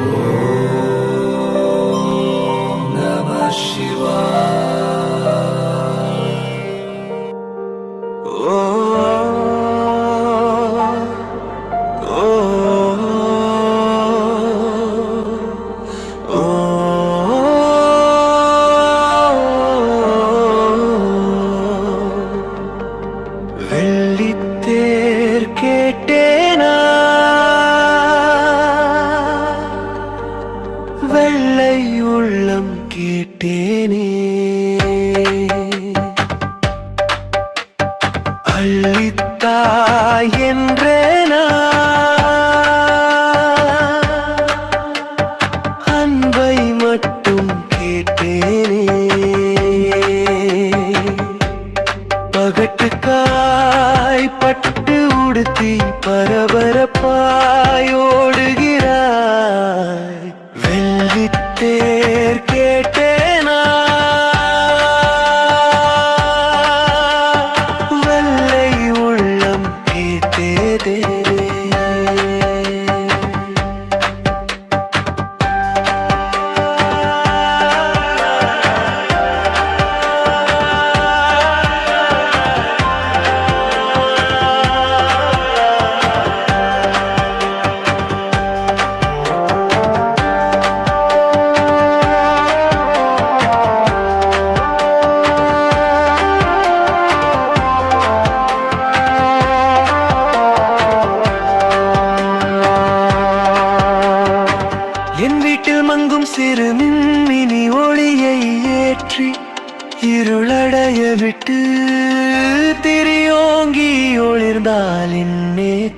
Lord. கேட்டேனே. அள்ளித்தாய் என்றேனா அன்பை மட்டும் கேட்டேனே. பகட்டுக்காய் பட்டு உடுத்தி பரபரப்பாய் ஓடுகிறாய். வெள்ளித்தேர் கேட்டேனா சிறு மின்மினி ஒளியை ஏற்றி இருளடைய விட்டு திரியோங்கி ஒளிர்ந்தால் என் நேற்று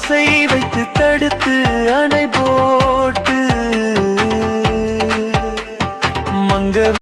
ஆசை வைத்து தடுத்து அணைபோ